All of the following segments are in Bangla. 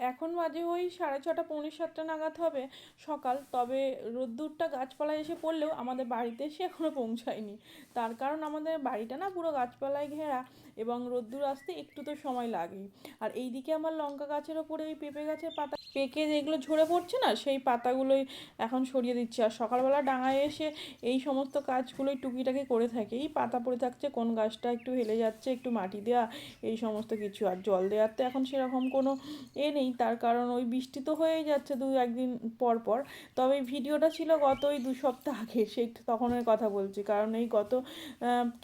এখন বাজে ওই সাড়ে ছটা, পৌনে সাতটা নাগাদ হবে সকাল। তবে রোদ্দুরটা গাছপালায় এসে পড়লেও আমাদের বাড়িতে এসে এখনও পৌঁছায়নি। তার কারণ আমাদের বাড়িটা না পুরো গাছপালায় ঘেরা এবং রোদ্দুর আসতে একটু তো সময় লাগে আর এইদিকে আমার লঙ্কা গাছের ওপরে ওই পেঁপে গাছের পাতা পেকে যেগুলো ঝরে পড়ছে না, সেই পাতাগুলোই এখন সরিয়ে দিচ্ছি। আর সকালবেলা ডাঙায় এসে এই সমস্ত কাজগুলোই টুকিটাকি করে থাকে। এই পাতা পড়ে থাকছে, কোন গাছটা একটু হেলে যাচ্ছে, একটু মাটি দেওয়া এই সমস্ত কিছু। আর জল দেওয়ার তো এখন সেরকম কোনো এ নেই। তার কারণ ওই বৃষ্টি তো হয়েই যাচ্ছে দু একদিন পর পর। তবে ভিডিওটা ছিল গত ওই দু সপ্তাহ আগে, সেই তখনের কথা বলছি। কারণ এই গত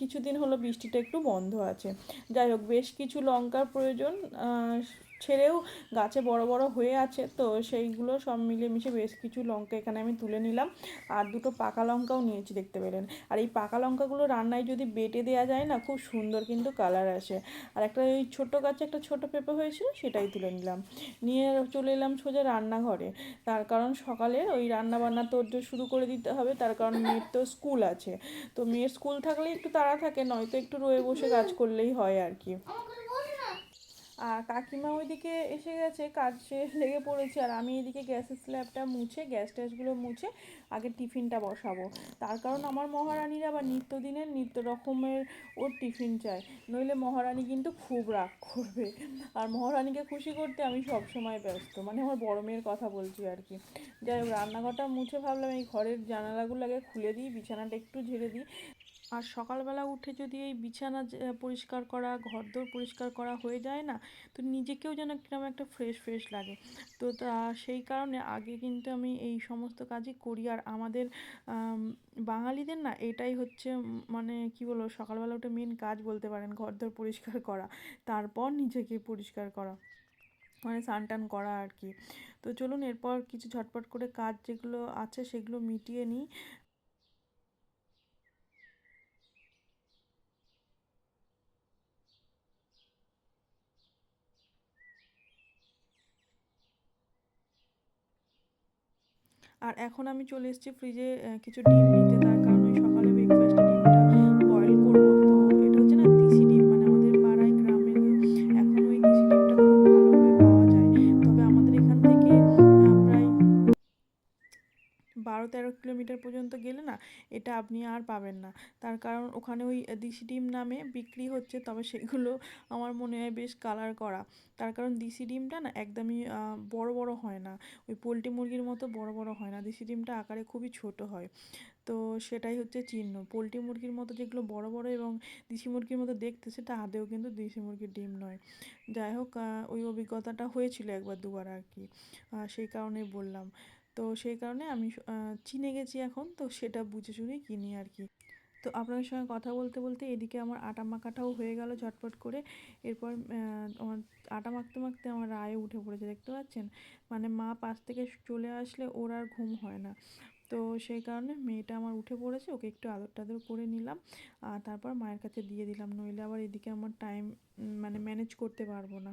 কিছুদিন হলো বৃষ্টিটা একটু বন্ধ আছে। যাই হোক, বেশ কিছু লঙ্কার প্রয়োজন ছেড়েও গাছে বড় বড় হয়ে আছে। তো সেইগুলো সব মিলেমিশে বেশ কিছু লঙ্কা এখানে আমি তুলে নিলাম। আর দুটো পাকা লঙ্কাও নিয়েছি, দেখতে পেলেন। আর এই পাকা লঙ্কাগুলো রান্নায় যদি বেটে দেওয়া যায় না, খুব সুন্দর কিন্তু কালার আসে। আর একটা ওই ছোটো গাছে একটা ছোটো পেঁপে হয়েছিল, সেটাই তুলে নিলাম। নিয়ে চলে এলাম সোজা রান্নাঘরে। তার কারণ সকালে ওই রান্না বান্না তোর শুরু করে দিতে হবে, তার কারণ মেয়ের তো স্কুল আছে। তো মেয়ের স্কুল থাকলে একটু তাড়া থাকে, নয়তো একটু রয়ে বসে কাজ করলেই হয় আর কি। আর কাকিমা ওইদিকে এসে গেছে, কাজ লেগে পড়েছে। আর আমি এদিকে গ্যাসের স্ল্যাবটা মুছে, গ্যাস ট্যাসগুলো মুছে আগে টিফিনটা বসাবো। তার কারণ আমার মহারানীর আবার নিত্যদিনের নিত্য রকমের ওর টিফিন চাই নইলে মহারানী কিন্তু খুব রাগ করবে। আর মহারানীকে খুশি করতে আমি সব সময় ব্যস্ত। মানে আমার বড় মেয়ের কথা বলছি আর কি। যাই হোক, রান্নাঘরটা মুছে ভাবলাম, এই ঘরের জানালাগুলো আগে খুলে দিই, বিছানাটা একটু ঝেড়ে দিই। আর সকালবেলা উঠে যদি এই বিছানা পরিষ্কার করা ঘর ঘরদোর পরিষ্কার করা হয়ে যায় না, তো নিজেকেও যেন কীরকম একটা ফ্রেশ ফ্রেশ লাগে। তো তা, সেই কারণে আগে কিন্তু আমি এই সমস্ত কাজই করি। আর আমাদের বাঙালিদের না এটাই হচ্ছে মানে কি বলব, সকালবেলা উঠে মেন কাজ বলতে পারেন ঘর ঘরদোর পরিষ্কার করা, তারপর নিজেকে পরিষ্কার করা মানে স্নান টান করা আর কি। তো চলুন এরপর কিছু ঝটপট করে কাজ যেগুলো আছে সেগুলো মিটিয়ে নিই। আর এখন আমি চলে এসেছি ফ্রিজে কিছু ডিম নিতে তার কারণে ওই বারো তেরো কিলোমিটার পর্যন্ত গেলে না, এটা আপনি আর পাবেন না। তার কারণ ওখানে ওই দেশি ডিম নামে বিক্রি হচ্ছে, তবে সেগুলো আমার মনে হয় বেশ কালার করা। তার কারণ দেশি ডিমটা না একদমই বড় বড় হয় না। ওই পোলট্রি মুরগির মতো বড় বড় হয় না। দেশি ডিমটা আকারে খুবই ছোট হয়। তো সেটাই হচ্ছে চিহ্ন। পোলট্রি মুরগির মতো যেগুলো বড় বড় এবং দেশি মুরগির মতো দেখতে, সেটা আদেও কিন্তু দেশি মুরগির ডিম নয়। যাই হোক ওই অভিজ্ঞতাটা হয়েছিল একবার দুবার আর কি। সেই কারণেই বললাম। তো সেই কারণে আমি চিনে গেছি এখন, তো সেটা বুঝে শুনেই কিনি আর কি। তো আপনাদের সঙ্গে কথা বলতে বলতে এদিকে আমার আটা মাখাটাও হয়ে গেল ঝটপট করে। এরপর আমার আটা মাখতে মাখতে আমার রায়ে উঠে পড়েছে, দেখতে পাচ্ছেন? মানে মা পাশ থেকে চলে আসলে ওর আর ঘুম হয় না। তো সেই কারণে মেয়েটা আমার উঠে পড়েছে, ওকে একটু আদর টাদর করে নিলাম। আর তারপর মায়ের কাছে দিয়ে দিলাম, নইলে আবার এদিকে আমার টাইম মানে ম্যানেজ করতে পারব না।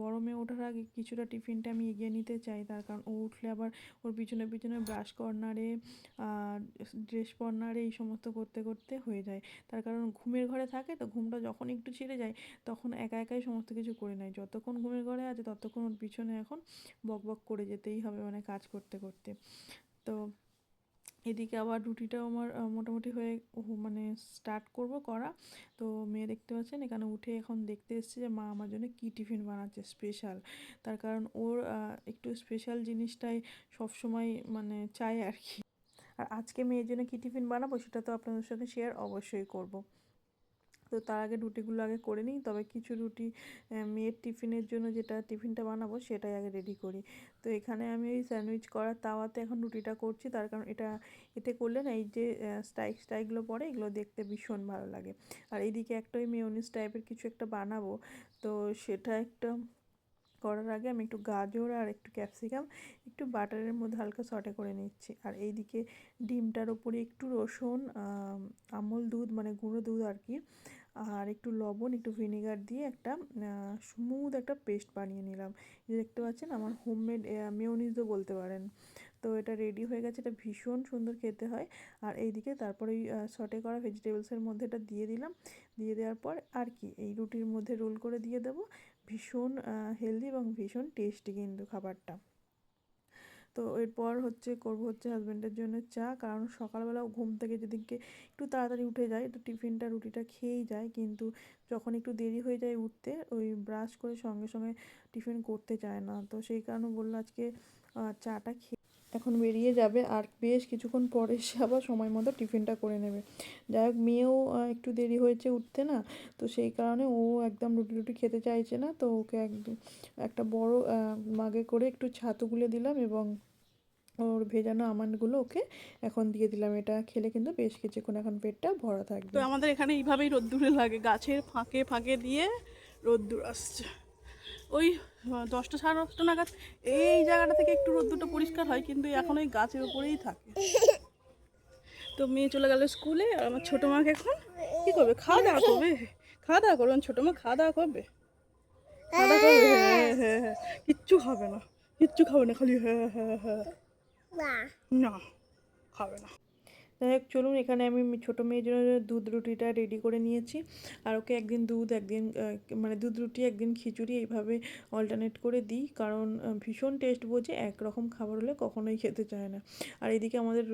বড় মেয়ে ওঠার আগে কিছুটা টিফিনটা আমি এগিয়ে নিতে চাই, তার কারণ ও উঠলে আবার ওর পিছনে পিছনে ব্রাশ কর্নারে ড্রেস কর্নারে এই সমস্ত করতে করতে হয়ে যায়। তার কারণ ঘুমের ঘরে থাকে, তো ঘুমটা যখন একটু ছিঁড়ে যায়, তখন একা একাই সমস্ত কিছু করে নেয়। যতক্ষণ ঘুমের ঘরে আছে, ততক্ষণ ওর পিছনে এখন বক বক করে যেতেই হবে মানে কাজ করতে করতে। তো এদিকে আবার রুটিটাও আমার মোটামুটি হয়ে মানে স্টার্ট করব করা। তো মেয়ে দেখতে পাচ্ছেন, এখানে উঠে এখন দেখতে এসছে যে মা আমার জন্য কী টিফিন বানাচ্ছে স্পেশাল তার কারণ ওর একটু স্পেশাল জিনিসটাই সবসময় মানে চায় আর কি। আর আজকে মেয়ের জন্য কী টিফিন বানাবো সেটা তো আপনাদের সাথে শেয়ার অবশ্যই করব। তো তার আগে রুটিগুলো আগে করে নিই। তবে কিছু রুটি মেয়ের টিফিনের জন্য যেটা টিফিনটা বানাবো সেটাই আগে রেডি করি। তো এখানে আমি ওই স্যান্ডউইচ করার তাওয়াতে এখন রুটিটা করছি। তার কারণ এটা, এতে করলে না এই যে স্টাইক স্টাইকগুলো পরে এগুলো দেখতে ভীষণ ভালো লাগে। আর এইদিকে একটা ওই মেয়নিস টাইপের কিছু একটা বানাবো। তো সেটা একটা করার আগে আমি একটু গাজর আর একটু ক্যাপসিকাম একটু বাটারের মধ্যে হালকা সটে করে নিচ্ছি। আর এইদিকে ডিমটার ওপরে একটু রসুন আমল দুধ মানে গুঁড়ো দুধ আর কি আর একটু লবণ, একটু ভিনেগার দিয়ে একটা স্মুথ একটা পেস্ট বানিয়ে নিলাম। দেখতে পাচ্ছেন, আমার হোমমেড মেয়নিজও বলতে পারেন। তো এটা রেডি হয়ে গেছে, এটা ভীষণ সুন্দর খেতে হয়। আর এইদিকে তারপরে ওই সটে করা ভেজিটেবলসের মধ্যে এটা দিয়ে দিলাম। দিয়ে দেওয়ার পর আর কি, এই রুটির মধ্যে রোল করে দিয়ে দেবো। ভীষণ হেলদি এবং ভীষণ টেস্টি কিন্তু খাবারটা। তো এরপর হচ্ছে করব হচ্ছে হাজব্যান্ডের জন্য চা। কারণ সকালবেলা ঘুম থেকে যেদিনকে একটু তাড়াতাড়ি উঠে যায় তো টিফিনটা রুটিটা খেয়েই যায়। কিন্তু যখন একটু দেরি হয়ে যায় উঠতে, ওই ব্রাশ করে সঙ্গে সঙ্গে টিফিন করতে চায় না। তো সেই কারণে বলল আজকে চাটা খেয়ে এখন বেরিয়ে যাবে আর বেশ কিছুক্ষণ পরে সে আবার সময় মতো টিফিনটা করে নেবে। যাই হোক, মেয়েও একটু দেরি হয়েছে উঠতে না, তো সেই কারণে ও একদম রুটি রুটি খেতে চাইছে না, তো ওকে একদম একটা বড় মাগে করে একটু ছাতু গুলে দিলাম এবং ওর ভেজানো আমন্ডগুলো ওকে এখন দিয়ে দিলাম। এটা খেলে কিন্তু বেশ কিছুক্ষণ এখন পেটটা ভরা থাকবে। তো আমাদের এখানে এইভাবেই রোদ্দুরে লাগে, গাছের ফাঁকে ফাঁকে দিয়ে রোদ্দুর আসছে। ওই দশটা সাড়ে দশটা নাগাদ এই জায়গাটা থেকে একটু রোদ্দুরটা পরিষ্কার হয় কিন্তু এখন ওই গাছের উপরেই থাকে। তো মেয়ে চলে গেল স্কুলে আর আমার ছোটো মাকে এখন কী করবে? খাওয়া দাওয়া করবে? খাওয়া দাওয়া করবে? ছোটো মা খাওয়া দাওয়া করবে? খাওয়া দাওয়া করবে? হ্যাঁ হ্যাঁ হ্যাঁ কিচ্ছু খাবে না। কিচ্ছু খাবে না খালি হ্যাঁ হ্যাঁ হ্যাঁ। না খাবে না। যাই হোক চলুন, এখানে আমি ছোটো মেয়ের জন্য দুধ রুটিটা রেডি করে নিয়েছি। আর ওকে একদিন দুধ, একদিন মানে দুধ রুটি, একদিন খিচুড়ি এইভাবে অল্টারনেট করে দিই। কারণ ভীষণ টেস্ট বোঝে, একরকম খাবার হলে কখনোই খেতে চায় না। আর এদিকে আমাদের